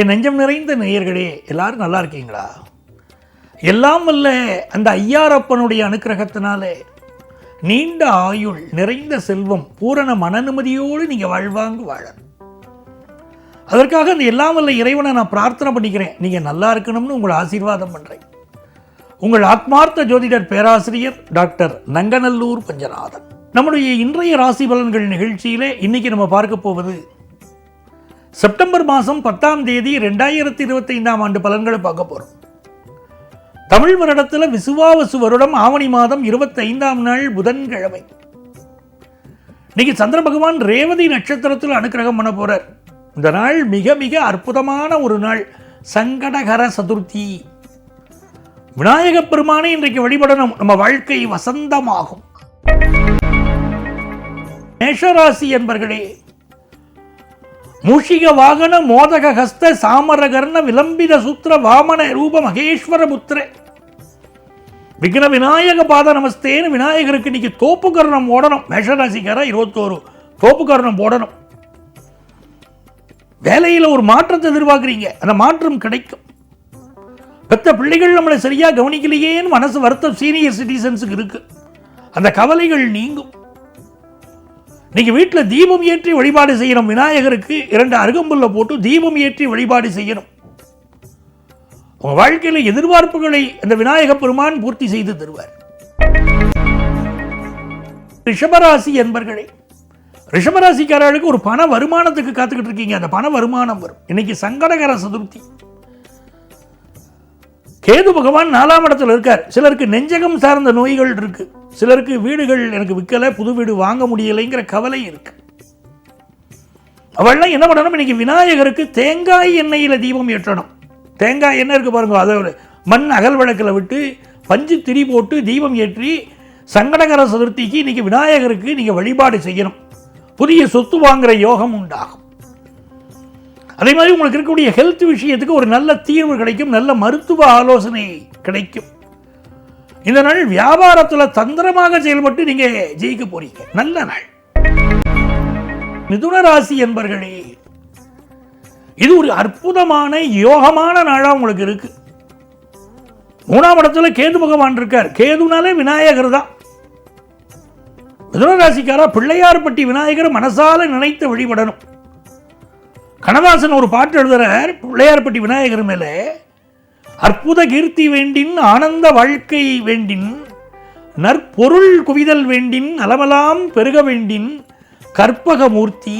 என் நெஞ்சம் நிறைந்த நேயர்களே எல்லாரும் நல்லா இருக்கீங்களா? எல்லாம் வல்ல அந்த ஐயாரப்பனுடைய அனுக்கிரகத்தினாலே நீண்ட ஆயுள் நிறைந்த செல்வம் பூரண மனநிம்மதியோடு நீங்கள் வாழ்வாங்க வாழ அதற்காக அந்த எல்லாம் வல்ல இறைவனை நான் பிரார்த்தனை பண்ணிக்கிறேன். நீங்கள் நல்லா இருக்கணும்னு உங்களை ஆசீர்வாதம் பண்ணுறேன் உங்கள் ஆத்மார்த்த ஜோதிடர் பேராசிரியர் டாக்டர் நங்கநல்லூர் பஞ்சநாதன். நம்முடைய இன்றைய ராசி பலன்கள் நிகழ்ச்சியிலே இன்னைக்கு நம்ம பார்க்க போவது செப்டம்பர் மாதம் பத்தாம் தேதி ரெண்டாயிரத்தி இருபத்தி ஐந்தாம் ஆண்டு பலன்களை பார்க்க போகிறோம் தமிழ் வருடத்தில் விசுவாவசு வருடம் ஆவணி மாதம் இருபத்தைந்தாம் நாள் புதன்கிழமை. இன்னைக்கு சந்திர பகவான் ரேவதி நட்சத்திரத்தில் அனுக்கிரகம் பண்ண போகிறார் இந்த நாள் மிக மிக அற்புதமான ஒரு நாள். சங்கடகர சதுர்த்தி. விநாயக பெருமானை இன்றைக்கு வழிபடணும். நம்ம வாழ்க்கை வசந்தமாகும். மேஷராசி என்பர்களே மூஷிக வாகன மோதக ஹஸ்த சாமரகர்ண விலம்பித சூத்திர வாமன ரூப மகேஸ்வர புத்திரே விக்ன விநாயக பாத நமஸ்தேன்னு விநாயகருக்கு இன்னைக்கு தோப்பு கர்ணம் ஓடணும் மேஷராசிக்காரா இருபத்தோரு தோப்பு கர்ணம் போடணும் வேலையில் ஒரு மாற்றத்தை எதிர்பார்க்குறீங்க. அந்த மாற்றம் கிடைக்கும். பெத்த பிள்ளைகள் நம்மளை சரியா கவனிக்கலையேன்னு மனசு வருத்தம். சீனியர் சிட்டிசன்ஸுக்கு இருக்கு. அந்த கவலைகள் நீங்கும். நீங்க வீட்டில் தீபம் ஏற்றி வழிபாடு செய்யணும். விநாயகருக்கு இரண்டு அருகம்புல்ல போட்டு தீபம் ஏற்றி வழிபாடு செய்யணும். உங்கள் வாழ்க்கையில எதிர்பார்ப்புகளை அந்த விநாயக பெருமான் பூர்த்தி செய்து தருவார். ரிஷபராசி என்பர்களே ரிஷபராசிக்காரர்களுக்கு ஒரு பண வருமானத்துக்கு காத்துக்கிட்டு இருக்கீங்க. அந்த பண வருமானம் வரும். இன்னைக்கு சங்கடகர சதுர்த்தி. கேது பகவான் நாலாம் இடத்துல இருக்கார். சிலருக்கு நெஞ்சகம் சார்ந்த நோய்கள் இருக்கு. சிலருக்கு வீடுகள் எனக்கு விற்கலை புது வீடு வாங்க முடியலைங்கிற கவலை இருக்கு. அவள்லாம் என்ன பண்ணணும்? இன்னைக்கு விநாயகருக்கு தேங்காய் எண்ணெயில் தீபம் ஏற்றணும். தேங்காய் எண்ணெய் இருக்கு பாருங்க அதை மண் அகல் விளக்கில் விட்டு பஞ்சு திரி போட்டு தீபம் ஏற்றி சங்கடகர சதுர்த்திக்கு இன்னைக்கு விநாயகருக்கு நீங்க வழிபாடு செய்யணும். புதிய சொத்து வாங்குற யோகம் உண்டாகும். அதே மாதிரி உங்களுக்கு இருக்கக்கூடிய ஹெல்த் விஷயத்துக்கு ஒரு நல்ல தீர்வு கிடைக்கும் நல்ல மருத்துவ ஆலோசனை கிடைக்கும். இந்த நாள் வியாபாரத்தில் தந்திரமாக செயல்பட்டு நீங்க ஜெயிக்க போறீங்க. நல்ல நாள். மிதுன ராசி என்பர்களே இது ஒரு அற்புதமான யோகமான நாளா உங்களுக்கு இருக்கு. மூணாம் இடத்துல கேது பகவான் இருக்கார். கேதுனாலே விநாயகர் தான். மிதுன ராசிக்காரா பிள்ளையார்பட்டி விநாயகர் மனசால நினைத்து வழிபடணும். கண்ணதாசன் ஒரு பாட்டு எழுதுகிறார் பிள்ளையார்பட்டி விநாயகர் மேலே அற்புத கீர்த்தி வேண்டின் ஆனந்த வாழ்க்கை வேண்டின் நற்பொருள் குவிதல் வேண்டின் அலமலாம் பெருக வேண்டின் கற்பகமூர்த்தி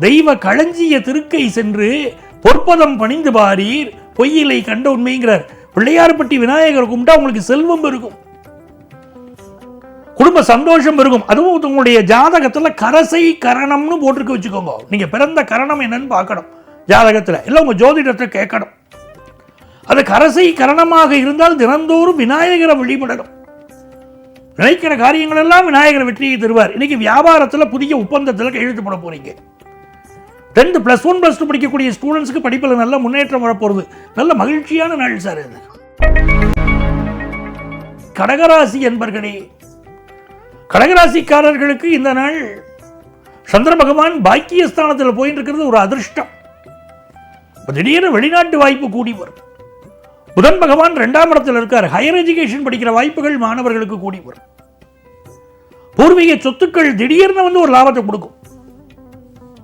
தெய்வ களஞ்சிய திருக்கை சென்று பொற்பதம் பணிந்து பாரீர் பொய்யிலை கண்ட உண்மைங்கிறார். பிள்ளையார்பட்டி விநாயகர் கும்பிட்டா உங்களுக்கு செல்வம் இருக்கும் குடும்ப சந்தோஷம் இருக்கும் அதுவும் உங்களுடைய ஜாதகத்துல கரசை கரணம்னு போட்டிருக்க வச்சுக்கோங்க. நீங்க பிறந்த கரணம் என்னன்னு பார்க்கணும். ஜாதகத்துல. இல்லை உங்க ஜோதிடத்தை கேட்கணும். அது கரசை கரணமாக இருந்தால் தினந்தோறும் விநாயகரை வழிபடணும். நினைக்கிற காரியங்கள் எல்லாம் விநாயகர் வெற்றியை தருவார். இன்னைக்கு வியாபாரத்தில் புதிய ஒப்பந்தத்தில் கையெழுத்து போட போறீங்க. Tenth plus one plus two படிக்கக்கூடிய ஸ்டூடெண்ட்ஸுக்கு படிப்பில் நல்ல முன்னேற்றம் வரப்போகிறது நல்ல மகிழ்ச்சியான நாள் சார் இது. கடகராசி என்பர்களே கடகராசிக்காரர்களுக்கு இந்த நாள் சந்திர பகவான் பாக்கியஸ்தானத்தில் போயிட்டு இருக்கிறது ஒரு அதிர்ஷ்டம். திடீர்னு வெளிநாட்டு வாய்ப்பு கூடி வரும். புதன் பகவான் ரெண்டாம் இடத்தில் இருக்கார். ஹையர் எஜுகேஷன் படிக்கிற வாய்ப்புகள் மாணவர்களுக்கு கூடி வரும். பூர்வீக சொத்துக்கள் திடீர்னு வந்து ஒரு லாபத்தை கொடுக்கும்.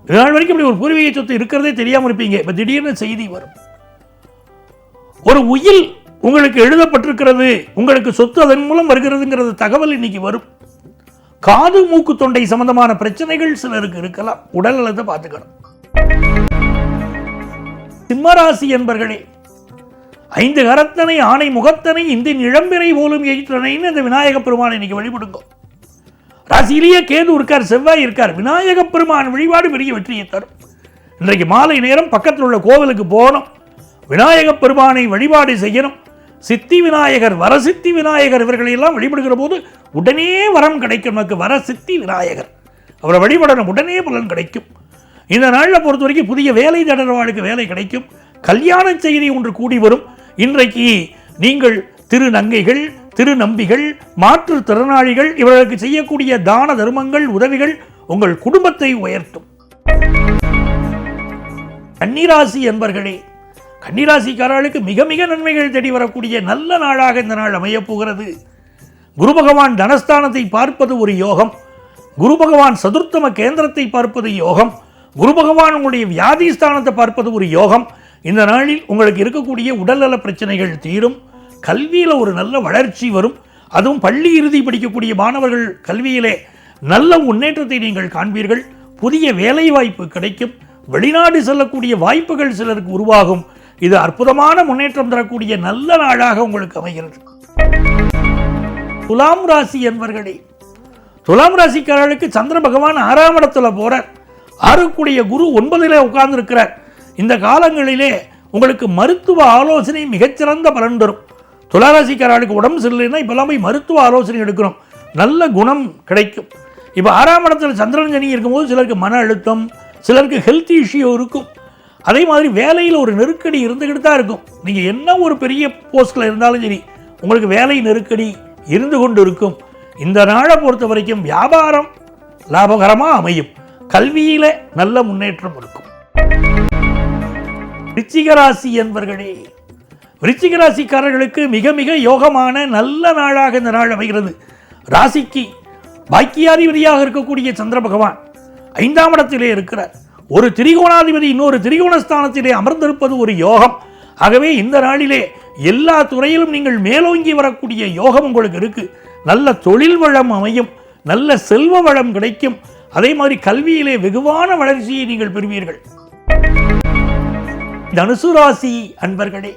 நாள் வரைக்கும் இப்படி ஒரு பூர்வீக சொத்து இருக்கிறதே தெரியாம இருப்பீங்க. இப்ப திடீர்னு செய்தி வரும். ஒரு உயில் உங்களுக்கு எழுதப்பட்டிருக்கிறது. உங்களுக்கு சொத்து அதன் மூலம் வருகிறதுங்கிறது தகவல் இன்னைக்கு வரும். காது மூக்கு தொண்டை சம்பந்தமான பிரச்சனைகள் சிலருக்கு இருக்கலாம். உடல் நலத்தை பார்த்துக்கணும். சிம்மராசி என்பர்களே ஐந்து கரத்தனை ஆணை முகத்தனை இந்தின் இளம்பிறை போலும் எயிற்றனைன்னு இந்த விநாயக பெருமானை இன்னைக்கு வழிபடுங்க. ராசியிலேயே கேது இருக்கார் செவ்வாய் இருக்கார். விநாயக பெருமான் வழிபாடு பெரிய வெற்றியை தரும். இன்றைக்கு மாலை நேரம் பக்கத்தில் உள்ள கோவிலுக்கு போகணும். விநாயக பெருமானை வழிபாடு செய்யணும். சித்தி விநாயகர் வர சித்தி விநாயகர் இவர்களை எல்லாம் வழிபடுகிற போது உடனே வரம் கிடைக்கும். நமக்கு வர சித்தி விநாயகர் அவரை வழிபடணும் உடனே பலன் கிடைக்கும். இந்த நாளில் பொறுத்த வரைக்கும் புதிய வேலை தடர்வாளுக்கு வேலை கிடைக்கும். கல்யாண செய்தி ஒன்று கூடி வரும். இன்றைக்கு நீங்கள் திருநங்கைகள் திருநம்பிகள் மாற்றுத்திறனாளிகள் இவர்களுக்கு செய்யக்கூடிய தான தர்மங்கள் உதவிகள் உங்கள் குடும்பத்தை உயர்த்தும். கன்னிராசி என்பர்களே கன்னிராசிக்காரர்களுக்கு மிக மிக நன்மைகள் தேடி வரக்கூடிய நல்ல நாளாக இந்த நாள் அமையப்போகிறது குரு பகவான் தனஸ்தானத்தை பார்ப்பது ஒரு யோகம். குரு பகவான் சதுர்த்தம கேந்திரத்தை பார்ப்பது யோகம். குரு பகவான் உங்களுடைய வியாதி ஸ்தானத்தை பார்ப்பது ஒரு யோகம். இந்த நாளில் உங்களுக்கு இருக்கக்கூடிய உடல்நல பிரச்சனைகள் தீரும். கல்வியில் ஒரு நல்ல வளர்ச்சி வரும். அதுவும் பள்ளி இறுதி படிக்கக்கூடிய மாணவர்கள் கல்வியிலே நல்ல முன்னேற்றத்தை நீங்கள் காண்பீர்கள். புதிய வேலை வாய்ப்பு கிடைக்கும். வெளிநாடு செல்லக்கூடிய வாய்ப்புகள் சிலருக்கு உருவாகும். இது அற்புதமான முன்னேற்றம் தரக்கூடிய நல்ல நாளாக உங்களுக்கு அமைகிறது. துலாம் ராசி என்பர்களே துலாம் ராசிக்காரர்களுக்கு சந்திர பகவான் ஆறாம் இடத்துல போகிறார் ஆறுக்குடைய குரு ஒன்பதிலே உட்கார்ந்துருக்கிறார். இந்த காலங்களிலே உங்களுக்கு மருத்துவ ஆலோசனை மிகச்சிறந்த பலன் தரும். துளாராசிக்காரர்களுக்கு உடம்பு சரியில்லைன்னா இப்போல்லாம் போய் மருத்துவ ஆலோசனை எடுக்கிறோம். நல்ல குணம் கிடைக்கும். இப்போ ஆறாம் இடத்துல சந்திரன் சனி இருக்கும்போது சிலருக்கு மன அழுத்தம் சிலருக்கு ஹெல்த் இஷ்யூ இருக்கும். அதே மாதிரி வேலையில் ஒரு நெருக்கடி இருந்துக்கிட்டு தான் இருக்கும். நீங்கள் என்ன ஒரு பெரிய போஸ்ட்டில் இருந்தாலும் சரி உங்களுக்கு வேலை நெருக்கடி இருந்து கொண்டு இருக்கும். இந்த நாளை பொறுத்த வரைக்கும் வியாபாரம் லாபகரமாக அமையும். கல்வியில் நல்ல முன்னேற்றம் இருக்கும். ரிச்சிகராசி ராசி என்பர்களே விருச்சிக ராசிக்காரர்களுக்கு மிக மிக யோகமான நல்ல நாளாக இந்த நாள் அமைகிறது. ராசிக்கு பாக்கியாதிபதியாக இருக்கக்கூடிய சந்திர பகவான் ஐந்தாம் இடத்திலே இருக்கிறார். ஒரு திரிகோணாதிபதி இன்னொரு திரிகோணஸ்தானத்திலே அமர்ந்திருப்பது ஒரு யோகம். ஆகவே இந்த நாளிலே எல்லா துறையிலும் நீங்கள் மேலோங்கி வரக்கூடிய யோகம் உங்களுக்கு இருக்கு. நல்ல தொழில் வளம் அமையும். நல்ல செல்வ வளம் கிடைக்கும். அதே மாதிரி கல்வியிலே வெகுவான வளர்ச்சியை நீங்கள் பெறுவீர்கள். தனுசு ராசி அன்பர்களே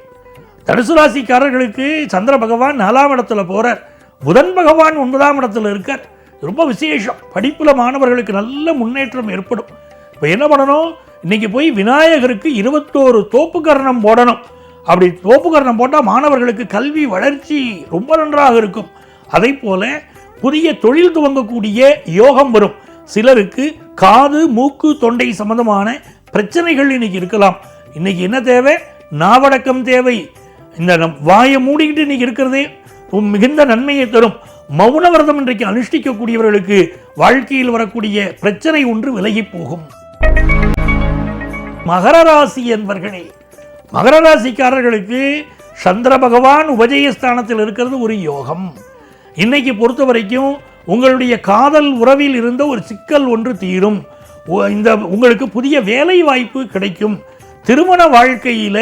தனுசு ராசிக்காரர்களுக்கு சந்திர பகவான் நாலாம் இடத்துல போறார். புதன் பகவான் ஒன்பதாம் இடத்துல இருக்கார். ரொம்ப விசேஷம். படிப்புல மாணவர்களுக்கு நல்ல முன்னேற்றம் ஏற்படும். இப்போ என்ன பண்ணணும்? இன்னைக்கு போய் விநாயகருக்கு இருபத்தோரு தோப்பு கரணம் போடணும். அப்படி தோப்பு கரணம் போட்டால் மாணவர்களுக்கு கல்வி வளர்ச்சி ரொம்ப நன்றாக இருக்கும். அதே போல புதிய தொழில் துவங்கக்கூடிய யோகம் வரும். சிலருக்கு காது மூக்கு தொண்டை சம்பந்தமான பிரச்சனைகள் இன்னைக்கு இருக்கலாம். இன்னைக்கு என்ன தேவை? நாவடக்கம் தேவை. இந்த நம் வாயை மூடிக்கிட்டு இன்னைக்கு இருக்கிறதே மிகுந்த நன்மையை தரும். மௌன விரதம் இன்றைக்கு அனுஷ்டிக்கக்கூடியவர்களுக்கு வாழ்க்கையில் வரக்கூடிய பிரச்சனை ஒன்று விலகி போகும். மகர ராசி என்பர்களே மகர ராசிக்காரர்களுக்கு சந்திர பகவான் உபஜயஸ்தானத்தில் இருக்கிறது ஒரு யோகம். இன்னைக்கு பொறுத்த வரைக்கும் உங்களுடைய காதல் உறவில் இருந்த ஒரு சிக்கல் ஒன்று தீரும். இந்த உங்களுக்கு புதிய வேலை வாய்ப்பு கிடைக்கும். திருமண வாழ்க்கையில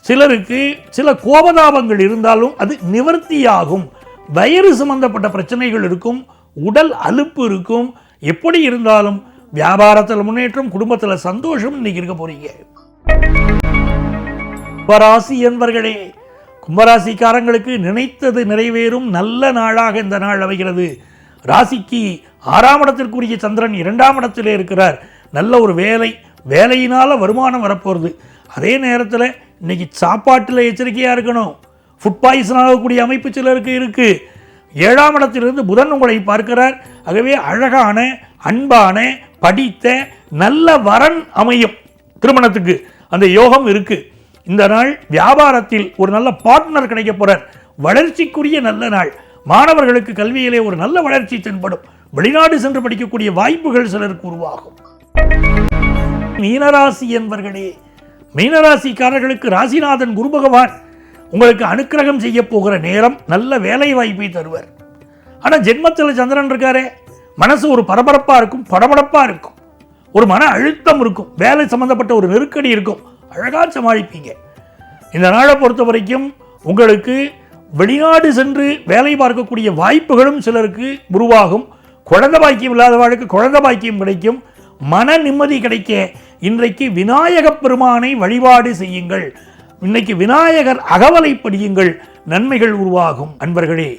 சிலருக்கு சில கோபதாபங்கள் இருந்தாலும் அது நிவர்த்தியாகும். வயிறு சம்பந்தப்பட்ட பிரச்சனைகள் இருக்கும் உடல் அலுப்பு இருக்கும். எப்படி இருந்தாலும் வியாபாரத்தில் முன்னேற்றம் குடும்பத்தில் சந்தோஷம் இன்னைக்கு இருக்க போறீங்க. கும்பராசி என்பர்களே கும்பராசிக்காரங்களுக்கு நினைத்தது நிறைவேறும் நல்ல நாளாக இந்த நாள் அமைகிறது. ராசிக்கு ஆறாம் இடத்திற்குரிய சந்திரன் இரண்டாம் இடத்திலே இருக்கிறார். நல்ல ஒரு வேலை வேலையினால் வருமானம் வரப்போகிறது அதே நேரத்தில் இன்னைக்கு சாப்பாட்டில் எச்சரிக்கையாக இருக்கணும். ஃபுட் பாய்சன் ஆகக்கூடிய அமைப்பு சிலருக்கு இருக்குது ஏழாம் இடத்திலிருந்து புதன் உங்களை பார்க்கிறார். ஆகவே அழகான அன்பான படித்த நல்ல வரன் அமையும். திருமணத்துக்கு அந்த யோகம் இருக்கு. இந்த நாள் வியாபாரத்தில் ஒரு நல்ல பார்ட்னர் கிடைக்க போறார். வளர்ச்சிக்குரிய நல்ல நாள். மாணவர்களுக்கு கல்வியிலே ஒரு நல்ல வளர்ச்சி தென்படும். வெளிநாடு சென்று படிக்கக்கூடிய வாய்ப்புகள் சிலருக்கு உருவாகும். மீனராசி என்பர்களே மீனராசிக்காரர்களுக்கு ராசிநாதன் குரு பகவான் உங்களுக்கு அனுக்கிரகம் செய்ய போகிற நேரம் நல்ல வேலை வாய்ப்பை தருவார். ஆனால் ஜென்மத்தில் சந்திரன் இருக்காரே மனசு ஒரு பரபரப்பாக இருக்கும் படபடப்பாக இருக்கும். ஒரு மன அழுத்தம் இருக்கும் வேலை சம்பந்தப்பட்ட ஒரு நெருக்கடி இருக்கும். அழகாக சமாளிப்பீங்க. இந்த நாளை பொறுத்த வரைக்கும் உங்களுக்கு வெளிநாடு சென்று வேலை பார்க்கக்கூடிய வாய்ப்புகளும் சிலருக்கு உருவாகும். குழந்த பாக்கியம் வாழ்க்க குழந்த பாக்கியம் கிடைக்கும். மன நிம்மதி கிடைக்க இன்றைக்கு விநாயகப் பெருமானை வழிபாடு செய்யுங்கள். இன்னைக்கு விநாயகர் அகவலை படியுங்கள். நன்மைகள் உருவாகும். அன்பர்களே